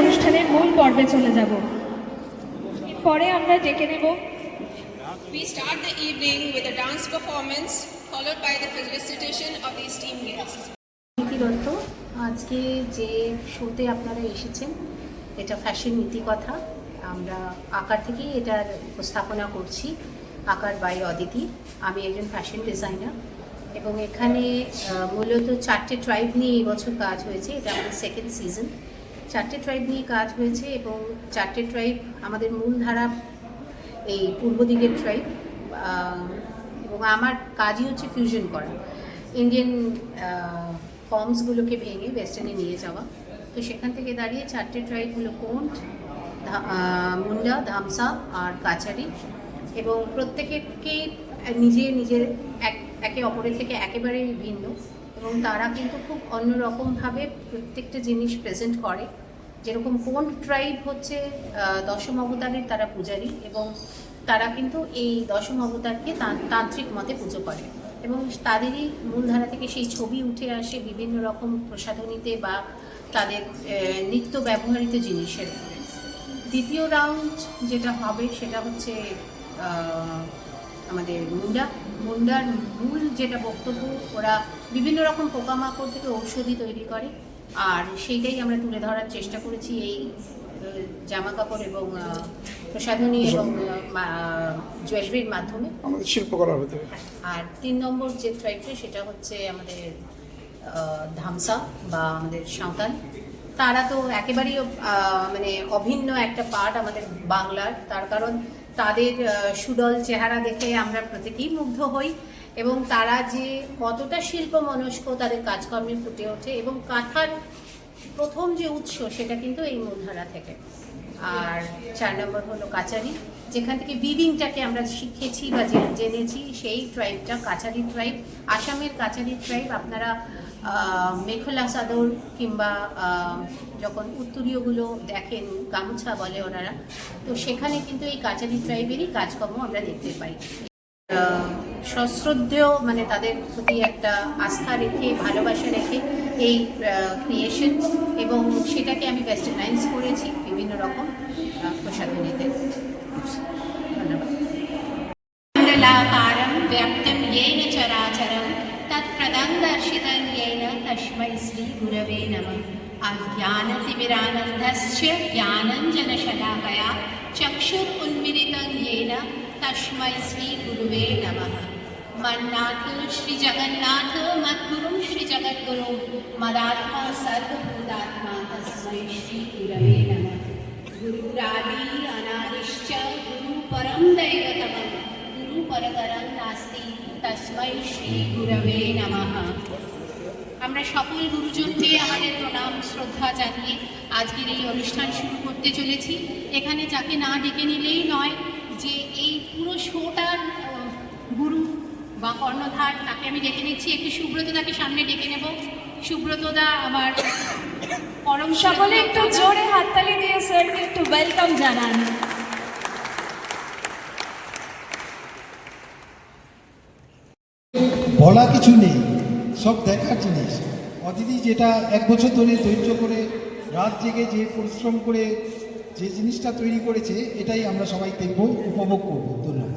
অনুষ্ঠানের মূল পর্বে চলে যাব। পরে আমরা ডেকে নেব। We start the evening with a dance performance followed by the felicitation of the esteemed guests. নীতি দত্ত আজকে যে শোতে আপনারা এসেছেন এটা ফ্যাশন নীতিকথা আমরা আকার থেকেই এটার উপস্থাপনা করছি আকার বাই অদিতি। আমি একজন ফ্যাশন ডিজাইনার এবং এখানে মূলত চারটে ট্রাইব নিয়ে এবছর কাজ হয়েছে। এটা আমাদের সেকেন্ড সিজন চারটে ট্রাইব নিয়ে কাজ হয়েছে এবং চারটে ট্রাইব আমাদের মূলধারা, এই পূর্ব দিকের ট্রাইব এবং আমার কাজই হচ্ছে ফিউশন করা। ইন্ডিয়ান ফর্মসগুলোকে ভেঙে ওয়েস্টার্নে নিয়ে যাওয়া। তো সেখান থেকে দাঁড়িয়ে চারটে ট্রাইব হলো কোন্ট মুন্ডা, ধামসা আর কাছারি। এবং প্রত্যেকেরকেই নিজে, নিজের এক, একে অপরের থেকে একেবারেই ভিন্ন। এবং তারা কিন্তু খুব অন্যরকমভাবে প্রত্যেকটা জিনিস প্রেজেন্ট করে। যেরকম কোন ট্রাইব হচ্ছে দশম অবতারের তারা পূজারী এবং তারা কিন্তু এই দশম অবতারকে তান- তান্ত্রিক মতে পুজো করে এবং তাদেরই মূলধারা থেকে সেই ছবি উঠে আসে বিভিন্ন রকম প্রসাধনীতে বা তাদের নিত্য ব্যবহৃত জিনিসের দ্বিতীয় রাউন্ড যেটা হবে সেটা হচ্ছে আমাদের মুন্ডা। মুন্ডার মূল যেটা বক্তব্য, ওরা বিভিন্ন রকম পোকামাকড় থেকে ঔষধি তৈরি করে। আর সেইটাই আমরা তুলে ধরার চেষ্টা করেছি এই জামা কাপড় এবং প্রসাধনী এবং জুয়েলারির মাধ্যমে। আমাদের হতে আর তিন নম্বর যে ট্রাইবটা সেটা হচ্ছে আমাদের ধামসা বা আমাদের সাঁওতাল। তারা তো একেবারেই মানে অভিন্ন একটা পার্ট আমাদের বাংলার। তার কারণ তাদের সুডল চেহারা দেখে আমরা প্রত্যেকেই মুগ্ধ হই এবং তারা যে কতটা শিল্প মনস্ক তাদের কাজকর্মে ফুটে ওঠে এবং কাঁথার প্রথম যে উৎস সেটা কিন্তু এই মূলধারা থেকে। আর চার নম্বর হলো কাচারি। যেখান থেকে বিবিংটাকে আমরা শিখেছি বা জেনেছি, সেই ট্রাইবটা কাচারি ট্রাইব আসামের কাচারি ট্রাইব আপনারা মেখলা চাদর কিংবা যখন উত্তরীয়গুলো দেখেন, গামছা বলে ওনারা, তো সেখানে কিন্তু এই কাচারি ট্রাইবেরই কাজকর্ম আমরা দেখতে পাই। সশ্রদ্ধেয় মানে তাদের প্রতি একটা আস্থা রেখে ভালোবাসা রেখে এই ক্রিয়েশন এবং সেটাকে আমি ওয়েস্টার্নাইজ করেছি বিভিন্ন রকম আহ, প্রসাধনীতে ধন্যবাদ मण्डलाकारं व्याप्तं येन चराचरं तत्प्रदं येन तस्मै श्रीगुरवे नमः अज्ञानतिमिरानन्दस्य ज्ञानञ्जनशलाकया चक्षुरुन्मिलितं येन तस्मै श्रीगुरुवे नमः मन्नाथ श्रीजगन्नाथ मद्गुरुं श्रीजगद्गुरुं मदात्मा सर्वभूतात्मा तस्मै श्रीगुरवे नमः गुरुरादि अनादिश्च गुरुपरं दैवतमं गुरुपरतरं नास्ति तस्मै श्रीगुरवे नमः আমরা সকল গুরুজনকে আমাদের প্রণাম শ্রদ্ধা জানিয়ে আজকের এই অনুষ্ঠান শুরু করতে চলেছি এখানে যাকে না ডেকে নিলেই নয় যে এই পুরো শোটার আহ, গুরু বা কর্ণধার তাকে আমি ডেকে নিচ্ছি। একটু সুব্রত তাকে সামনে ডেকে নেব। সুব্রতদা আমার পরম সকলে একটু জোরে হাততালি দিয়ে স্যারকে একটু ওয়েলকাম জানান। বলা কিছু নেই সব দেখার জিনিস। অদিতি যেটা এক বছর ধরে ধৈর্য করে রাত জেগে যে পরিশ্রম করে যে জিনিসটা তৈরি করেছে এটাই আমরা সবাই দেখব উপভোগ করব। ধন্যবাদ।